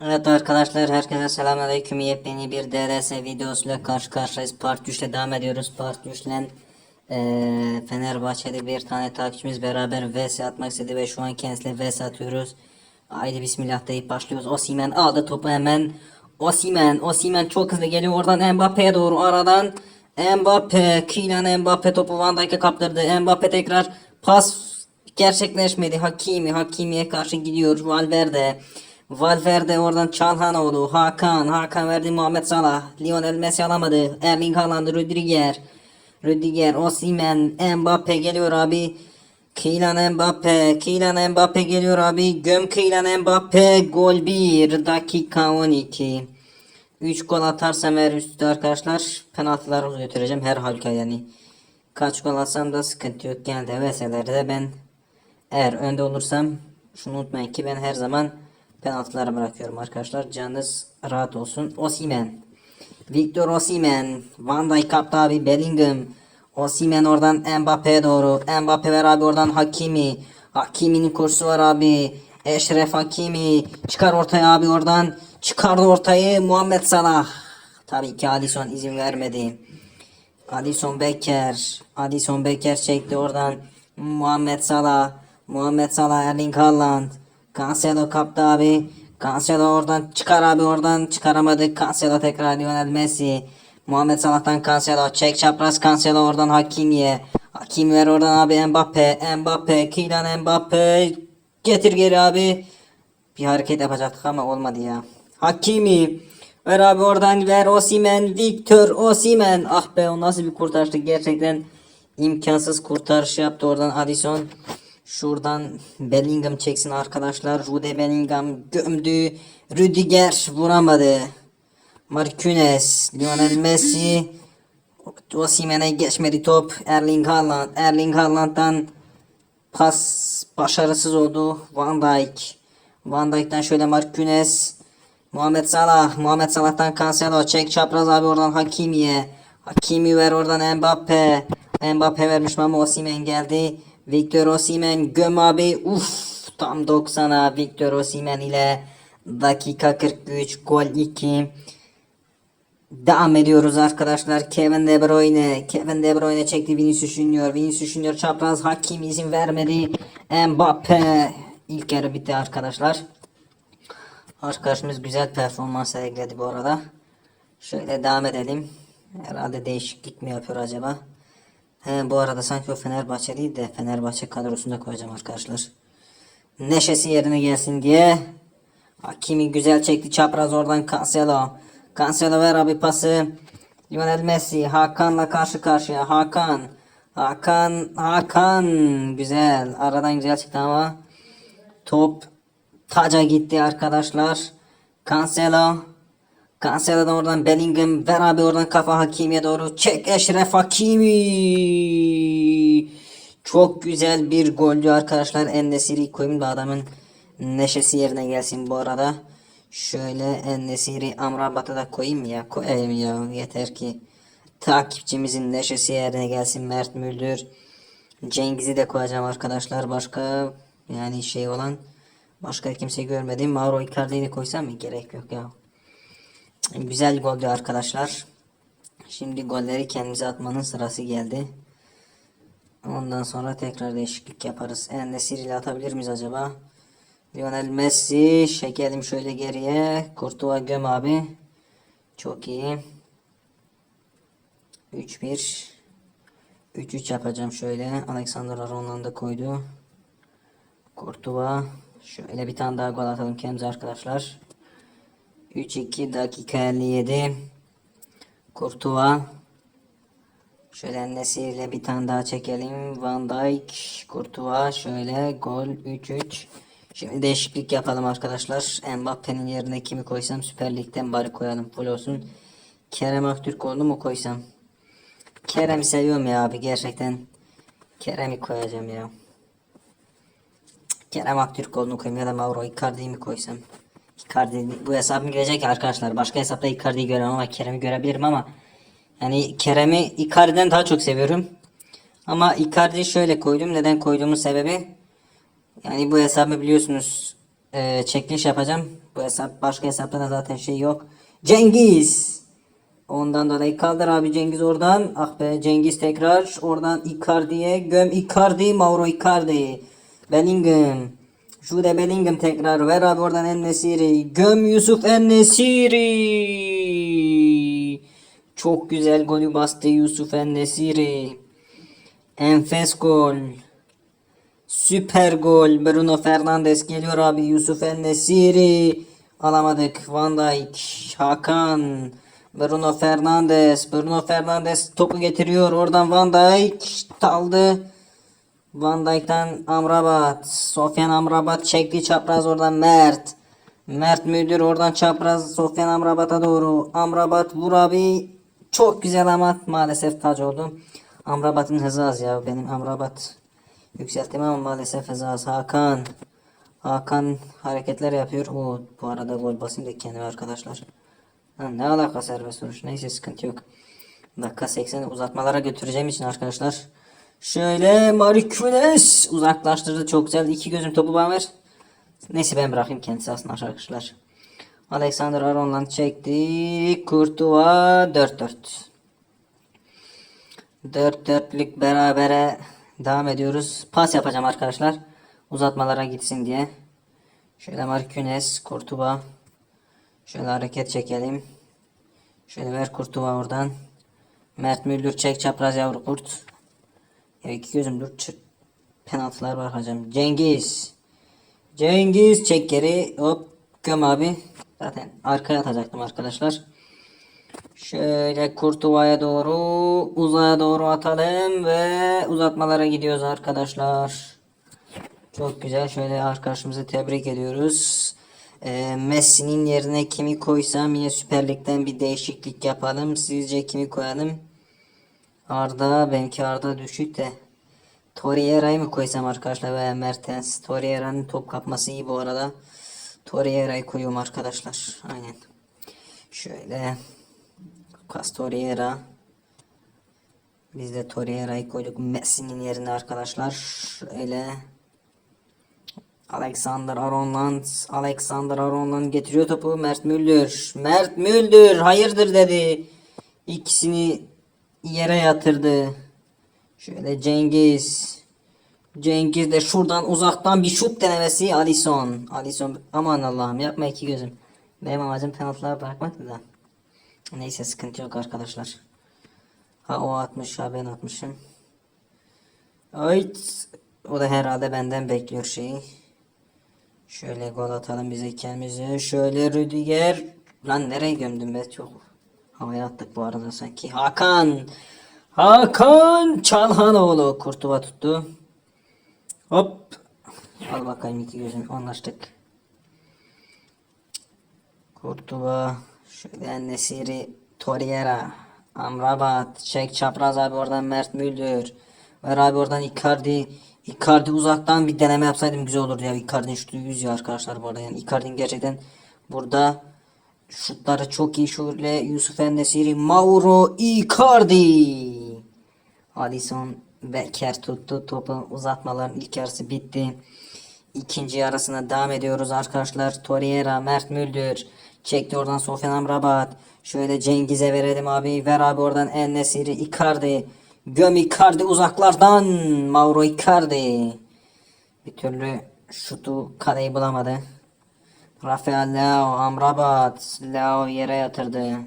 Evet arkadaşlar herkese selamünaleyküm. Yepyeni bir DRS videosuyla karşı karşıyayız. Part 3 ile devam ediyoruz. Part 3 ile eee Fenerbahçeli bir tane takipçimiz beraber vs atmak istedi ve şu an kendisiyle vs atıyoruz. Haydi bismillah deyip başlıyoruz. Osimen aldı topu hemen. Osimen, Osimen çok hızlı geliyor oradan Mbappe'ye doğru aradan. Mbappe, Kylian Mbappe topu Van Dijk'e kaptırdı. Mbappe tekrar pas gerçekleşmedi. Hakimi, Hakimi'ye karşı gidiyor. Valverde. Valverde oradan Çalhanoğlu, Hakan, Hakan verdi Muhammed Salah, Lionel Messi alamadı, Erling Haaland, Rüdiger, Rüdiger, Osimhen, Mbappe geliyor abi, Kylian Mbappe, Kylian Mbappe geliyor abi, göm Kylian Mbappe, gol 1, dakika 12. 3 gol atarsam eğer üstü arkadaşlar penaltıları götüreceğim her halükarda yani. Kaç gol atsam da sıkıntı yok. Genelde VS'lerde ben eğer önde olursam şunu unutmayın ki ben her zaman penaltıları bırakıyorum arkadaşlar. Canınız rahat olsun. Osimen. Victor Osimen. Van Dijk kaptı abi. Bellingham. Osimen oradan Mbappe'ye doğru. Mbappe ver abi oradan Hakimi. Hakimi'nin kursu var abi. Eşref Hakimi. Çıkar ortaya abi oradan. Çıkardı ortayı Muhammed Salah. Tabii ki Alisson izin vermedi. Adison Becker. Adison Becker çekti oradan. Muhammed Salah. Muhammed Salah Erling Haaland. Cancelo kaptı abi. Cancelo oradan çıkar abi oradan çıkaramadı. Cancelo tekrar Lionel Messi. Muhammed Salah'tan Cancelo. Çek çapraz Cancelo oradan Hakimi'ye. Hakimi ver oradan abi Mbappe. Mbappe. Kylian Mbappe. Getir geri abi. Bir hareket yapacaktık ama olmadı ya. Hakimi. Ver abi oradan ver Osimen. Victor Osimen. Ah be o nasıl bir kurtarıştı gerçekten imkansız kurtarış yaptı oradan Addison. Şuradan Bellingham çeksin arkadaşlar. Jude Bellingham gömdü. Rüdiger vuramadı. Marquinhos, Lionel Messi, Osimhen'e geçmedi top. Erling Haaland, Erling Haaland'dan pas başarısız oldu. Van Dijk. Van Dijk'ten şöyle Marquinhos. Muhammed Salah. Muhammed Salah'tan Cancelo. Çek çapraz abi oradan Hakimi'ye. Hakimi ver oradan Mbappe. Mbappe vermiş ama Osimhen geldi. Victor Osimhen göm abi. Uf tam 90'a Victor Osimhen ile dakika 43 gol 2. Devam ediyoruz arkadaşlar. Kevin De Bruyne. Kevin De Bruyne çekti Vinicius Junior. Vinicius Junior çapraz hakim izin vermedi. Mbappe. İlk yarı bitti arkadaşlar. Arkadaşımız güzel performans sergiledi bu arada. Şöyle devam edelim. Herhalde değişiklik mi yapıyor acaba? He, bu arada sanki o Fenerbahçe değil de Fenerbahçe kadrosunda koyacağım arkadaşlar. Neşesi yerine gelsin diye. Hakimi güzel çekti çapraz oradan Cancelo. Cancelo ver abi pası. Lionel Messi Hakan'la karşı karşıya. Hakan. Hakan. Hakan. Güzel. Aradan güzel çıktı ama. Top taca gitti arkadaşlar. Cancelo. Cancelo'dan oradan Bellingham. Ver abi oradan kafa Hakimi'ye doğru. Çek Eşref Hakimi. Çok güzel bir goldü arkadaşlar. Ennesiri koyayım da adamın neşesi yerine gelsin bu arada. Şöyle Ennesiri Amrabat'ı da koyayım ya. Koyayım ya. Yeter ki takipçimizin neşesi yerine gelsin. Mert Müldür. Cengiz'i de koyacağım arkadaşlar. Başka yani şey olan başka kimse görmedim. Mauro Icardi'yi de koysam mı? Gerek yok ya. Güzel goldü arkadaşlar. Şimdi golleri kendimize atmanın sırası geldi. Ondan sonra tekrar değişiklik yaparız. Enesiri ile atabilir miyiz acaba? Lionel Messi. Çekelim şöyle geriye. Kurtuva göm abi. Çok iyi. 3-1. 3-3 yapacağım şöyle. Alexander Aron'dan da koydu. Kurtuva. Şöyle bir tane daha gol atalım kendimize arkadaşlar. 3-2 dakika 57. Kurtuva. Şöyle Nesir ile bir tane daha çekelim. Van Dijk, Kurtuva şöyle gol 3-3. Şimdi değişiklik yapalım arkadaşlar. Mbappe'nin yerine kimi koysam Süper Lig'den bari koyalım. Full olsun. Kerem Aktürkoğlu mu koysam? Kerem'i seviyorum ya abi gerçekten. Kerem'i koyacağım ya. Kerem Aktürkoğlu'nu koyayım ya da Mauro Icardi'yi mi koysam? Icardi bu hesabım gelecek arkadaşlar. Başka hesapta Icardi'yi göremem ama Kerem'i görebilirim ama yani Kerem'i Icardi'den daha çok seviyorum. Ama Icardi'yi şöyle koydum. Neden koyduğumun sebebi yani bu hesabı biliyorsunuz e, çekiliş yapacağım. Bu hesap başka hesapta da zaten şey yok. Cengiz. Ondan dolayı kaldır abi Cengiz oradan. Ah be Cengiz tekrar oradan Icardi'ye göm Icardi Mauro Icardi. Bellingham. Jude Bellingham tekrar ver abi oradan En-Nesyri. Göm Yusuf En-Nesyri. Çok güzel golü bastı Yusuf En-Nesyri. Enfes gol. Süper gol. Bruno Fernandes geliyor abi. Yusuf En-Nesyri. Alamadık. Van Dijk. Hakan. Bruno Fernandes. Bruno Fernandes topu getiriyor. Oradan Van Dijk daldı. Van Dijk'tan Amrabat. Sofyan Amrabat çekti çapraz oradan Mert. Mert Müdür oradan çapraz Sofyan Amrabat'a doğru. Amrabat vur abi. Çok güzel ama maalesef taç oldu. Amrabat'ın hızı az ya. Benim Amrabat yükselttim ama maalesef hızı az. Hakan. Hakan hareketler yapıyor. O bu arada gol basayım da kendime arkadaşlar. Ha, ne alaka serbest vuruş. Neyse sıkıntı yok. Dakika 80'i uzatmalara götüreceğim için arkadaşlar. Şöyle Marikunes uzaklaştırdı. Çok güzel. İki gözüm topu bana ver. Neyse ben bırakayım kendisi aslında arkadaşlar. Alexander Aron'la çekti. Kurtuva 4-4. 4-4'lük berabere devam ediyoruz. Pas yapacağım arkadaşlar. Uzatmalara gitsin diye. Şöyle Marikunes, Kurtuva. Şöyle hareket çekelim. Şöyle ver Kurtuva oradan. Mert Müldür çek çapraz yavru kurt. Ya iki gözüm dur çık. Penaltılar var hocam. Cengiz. Cengiz çek geri. Hop göm abi. Zaten arkaya atacaktım arkadaşlar. Şöyle Kurtuva'ya doğru uzaya doğru atalım ve uzatmalara gidiyoruz arkadaşlar. Çok güzel. Şöyle arkadaşımızı tebrik ediyoruz. Ee, Messi'nin yerine kimi koysam yine Süper Lig'den bir değişiklik yapalım. Sizce kimi koyalım? Arda, benimki Arda düşük de. Torreira'yı mı koysam arkadaşlar veya Mertens? Torreira'nın top kapması iyi bu arada. Torreira'yı koyuyorum arkadaşlar. Aynen. Şöyle. Lucas Torreira. Biz de Torreira'yı koyduk Messi'nin yerine arkadaşlar. Şöyle. Alexander Aron'dan Alexander Aron'dan getiriyor topu Mert Müldür. Mert Müldür hayırdır dedi. İkisini yere yatırdı. Şöyle Cengiz. Cengiz de şuradan uzaktan bir şut denemesi Alisson. Alisson aman Allah'ım yapma iki gözüm. Benim amacım penaltılar bırakmaktı da. Neyse sıkıntı yok arkadaşlar. Ha o atmış ha ben atmışım. Ayt. O da herhalde benden bekliyor şeyi. Şöyle gol atalım bize kendimize. Şöyle Rüdiger. Lan nereye gömdüm be çok. Havaya attık bu arada sanki. Hakan. Hakan Çalhanoğlu. Kurtuva tuttu. Hop. Al bakayım iki gözüm anlaştık. Kurtuva. Şöyle Nesiri. Torreira. Amrabat. Çek çapraz abi oradan Mert Müldür. Ver abi oradan Icardi. Icardi uzaktan bir deneme yapsaydım güzel olurdu ya. Icardi'nin şutu 100 ya arkadaşlar bu arada. Yani Icardi'nin gerçekten burada şutları çok iyi. Şöyle Yusuf Endesiri, Mauro Icardi. Alisson Becker tuttu. Topu uzatmaların ilk yarısı bitti. İkinci yarısına devam ediyoruz arkadaşlar. Torreira, Mert Müldür. Çekti oradan Sofyan Amrabat. Şöyle Cengiz'e verelim abi. Ver abi oradan En Nesiri, Icardi. Göm Icardi uzaklardan. Mauro Icardi. Bir türlü şutu kaleyi bulamadı. Rafael Leao, Amrabat. Leao yere yatırdı.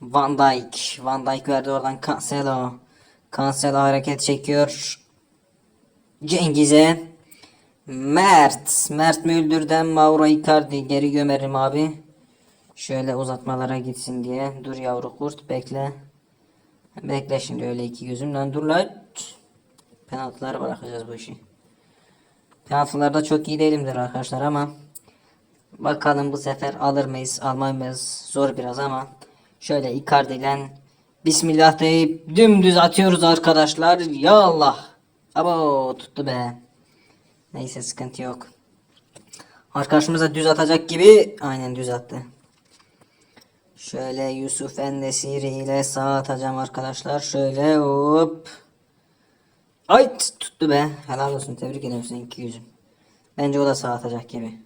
Van Dijk. Van Dijk verdi oradan Cancelo. Cancelo hareket çekiyor. Cengiz'e. Mert. Mert Müldür'den Mauro Icardi. Geri gömerim abi. Şöyle uzatmalara gitsin diye. Dur yavru kurt bekle. Bekle şimdi öyle iki gözümden dur lan. Penaltılara bırakacağız bu işi. Penaltılarda çok iyi değilimdir arkadaşlar ama bakalım bu sefer alır mıyız almaz mıyız zor biraz ama şöyle Icardi ile Bismillah deyip dümdüz atıyoruz arkadaşlar. Ya Allah. Abo tuttu be. Neyse sıkıntı yok. Arkadaşımız da düz atacak gibi aynen düz attı. Şöyle Yusuf Ennesiri ile sağ atacağım arkadaşlar. Şöyle hop. Ay tuttu be. Helal olsun tebrik ederim senin iki yüzüm. Bence o da sağ atacak gibi.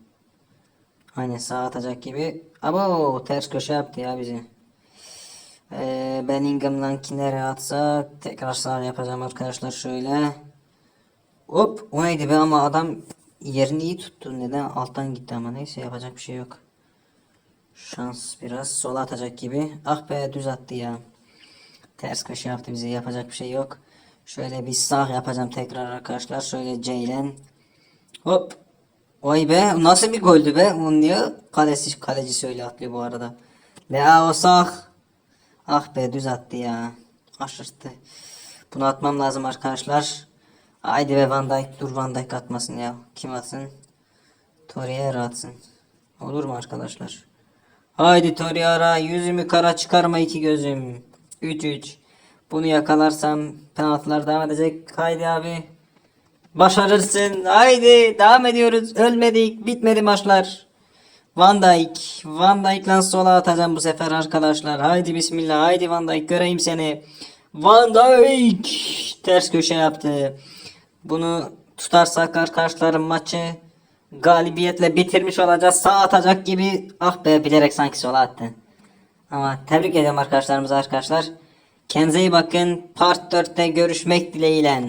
Aynen sağ atacak gibi. Abo ters köşe yaptı ya bizi. Ee, Bellingham'dan nereye atsa tekrar sağ yapacağım arkadaşlar şöyle. Hop o neydi be ama adam yerini iyi tuttu. Neden alttan gitti ama neyse yapacak bir şey yok. Şans biraz sola atacak gibi. Ah be düz attı ya. Ters köşe yaptı bize yapacak bir şey yok. Şöyle bir sağ yapacağım tekrar arkadaşlar. Şöyle Ceylen. Hop. Vay be nasıl bir goldü be. Onu niye kalesi, kaleci öyle atlıyor bu arada. Lea sağ. Ah be düz attı ya. Aşırttı. Bunu atmam lazım arkadaşlar. Haydi be Van Dijk. Dur Van Dijk atmasın ya. Kim atsın? Torreira atsın. Olur mu arkadaşlar? Haydi Torreira. Yüzümü kara çıkarma iki gözüm. 3-3. Bunu yakalarsam penaltılar devam edecek. Haydi abi. Başarırsın. Haydi devam ediyoruz. Ölmedik. Bitmedi maçlar. Van Dijk. Van Dijk'le sola atacağım bu sefer arkadaşlar. Haydi bismillah. Haydi Van Dijk göreyim seni. Van Dijk ters köşe yaptı. Bunu tutarsak arkadaşlar maçı galibiyetle bitirmiş olacağız. Sağ atacak gibi. Ah be bilerek sanki sola attı. Ama tebrik ediyorum arkadaşlarımıza arkadaşlar. Kendinize iyi bakın. Part 4'te görüşmek dileğiyle.